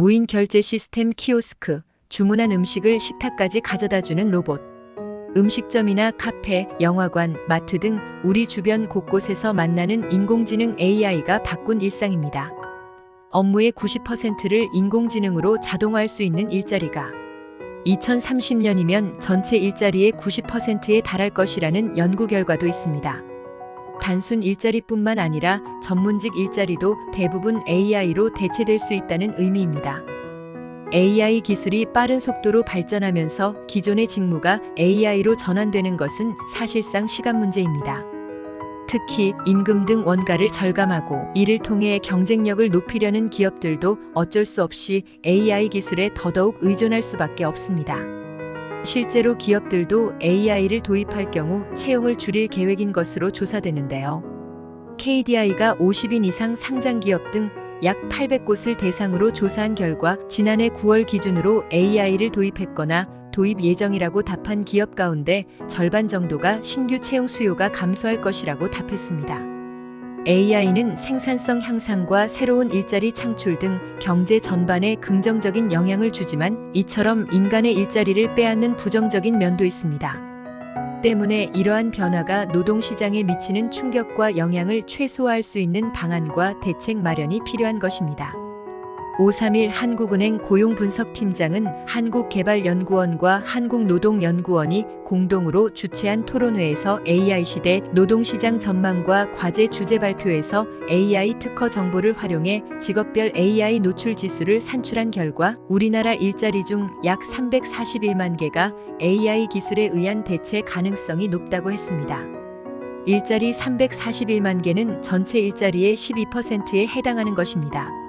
무인 결제 시스템 키오스크, 주문한 음식을 식탁까지 가져다 주는 로봇. 음식점이나 카페, 영화관, 마트 등 우리 주변 곳곳에서 만나는 인공지능 AI가 바꾼 일상입니다. 업무의 90%를 인공지능으로 자동화할 수 있는 일자리가 2030년이면 전체 일자리의 90%에 달할 것이라는 연구 결과도 있습니다. 단순 일자리뿐만 아니라 전문직 일자리도 대부분 AI로 대체될 수 있다는 의미입니다. AI 기술이 빠른 속도로 발전하면서 기존의 직무가 AI로 전환되는 것은 사실상 시간 문제입니다. 특히 임금 등 원가를 절감하고 이를 통해 경쟁력을 높이려는 기업들도 어쩔 수 없이 AI 기술에 더더욱 의존할 수밖에 없습니다. 실제로 기업들도 AI를 도입할 경우 채용을 줄일 계획인 것으로 조사되는데요. KDI가 50인 이상 상장 기업 등 약 800곳을 대상으로 조사한 결과 지난해 9월 기준으로 AI를 도입했거나 도입 예정이라고 답한 기업 가운데 절반 정도가 신규 채용 수요가 감소할 것이라고 답했습니다. AI는 생산성 향상과 새로운 일자리 창출 등 경제 전반에 긍정적인 영향을 주지만 이처럼 인간의 일자리를 빼앗는 부정적인 면도 있습니다. 때문에 이러한 변화가 노동시장에 미치는 충격과 영향을 최소화할 수 있는 방안과 대책 마련이 필요한 것입니다. 531 한국은행 고용분석팀장은 한국개발연구원과 한국노동연구원이 공동으로 주최한 토론회에서 AI 시대 노동시장 전망과 과제 주제 발표에서 AI 특허 정보를 활용해 직업별 AI 노출 지수를 산출한 결과 우리나라 일자리 중 약 341만 개가 AI 기술에 의한 대체 가능성이 높다고 했습니다. 일자리 341만 개는 전체 일자리의 12%에 해당하는 것입니다.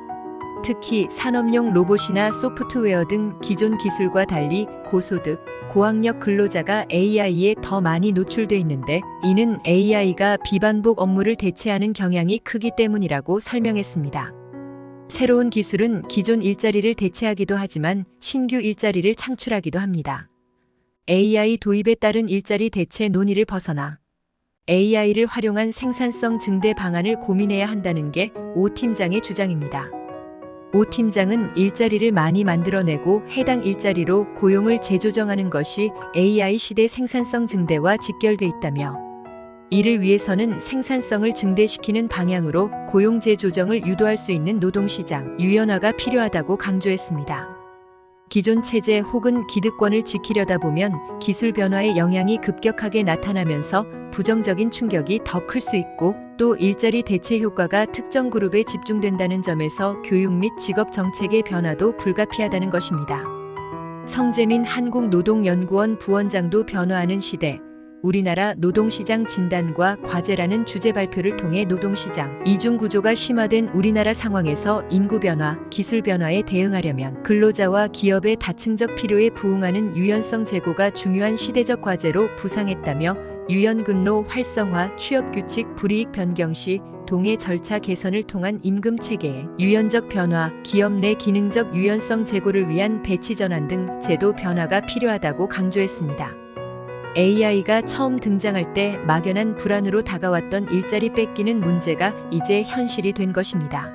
특히 산업용 로봇이나 소프트웨어 등 기존 기술과 달리 고소득, 고학력 근로자가 AI에 더 많이 노출돼 있는데 이는 AI가 비반복 업무를 대체하는 경향이 크기 때문이라고 설명했습니다. 새로운 기술은 기존 일자리를 대체하기도 하지만 신규 일자리를 창출하기도 합니다. AI 도입에 따른 일자리 대체 논의를 벗어나 AI를 활용한 생산성 증대 방안을 고민해야 한다는 게 오 팀장의 주장입니다. 오 팀장은 일자리를 많이 만들어내고 해당 일자리로 고용을 재조정하는 것이 AI 시대 생산성 증대와 직결돼 있다며 이를 위해서는 생산성을 증대시키는 방향으로 고용 재조정을 유도할 수 있는 노동시장 유연화가 필요하다고 강조했습니다. 기존 체제 혹은 기득권을 지키려다 보면 기술 변화의 영향이 급격하게 나타나면서 부정적인 충격이 더 클 수 있고 또 일자리 대체 효과가 특정 그룹에 집중된다는 점에서 교육 및 직업 정책의 변화도 불가피하다는 것입니다. 성재민 한국노동연구원 부원장도 변화하는 시대, 우리나라 노동시장 진단과 과제라는 주제 발표를 통해 노동시장 이중 구조가 심화된 우리나라 상황에서 인구 변화, 기술 변화에 대응하려면 근로자와 기업의 다층적 필요에 부응하는 유연성 제고가 중요한 시대적 과제로 부상했다며 유연근로 활성화, 취업규칙 불이익 변경 시 동해 절차 개선을 통한 임금 체계의 유연적 변화, 기업 내 기능적 유연성 제고를 위한 배치 전환 등 제도 변화가 필요하다고 강조했습니다. AI가 처음 등장할 때 막연한 불안으로 다가왔던 일자리 뺏기는 문제가 이제 현실이 된 것입니다.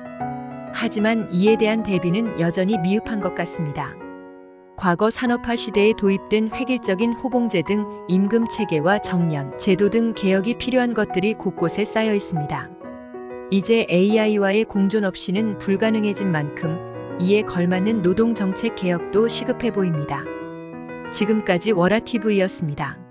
하지만 이에 대한 대비는 여전히 미흡한 것 같습니다. 과거 산업화 시대에 도입된 획일적인 호봉제 등 임금 체계와 정년, 제도 등 개혁이 필요한 것들이 곳곳에 쌓여 있습니다. 이제 AI와의 공존 없이는 불가능해진 만큼 이에 걸맞는 노동 정책 개혁도 시급해 보입니다. 지금까지 워라TV였습니다.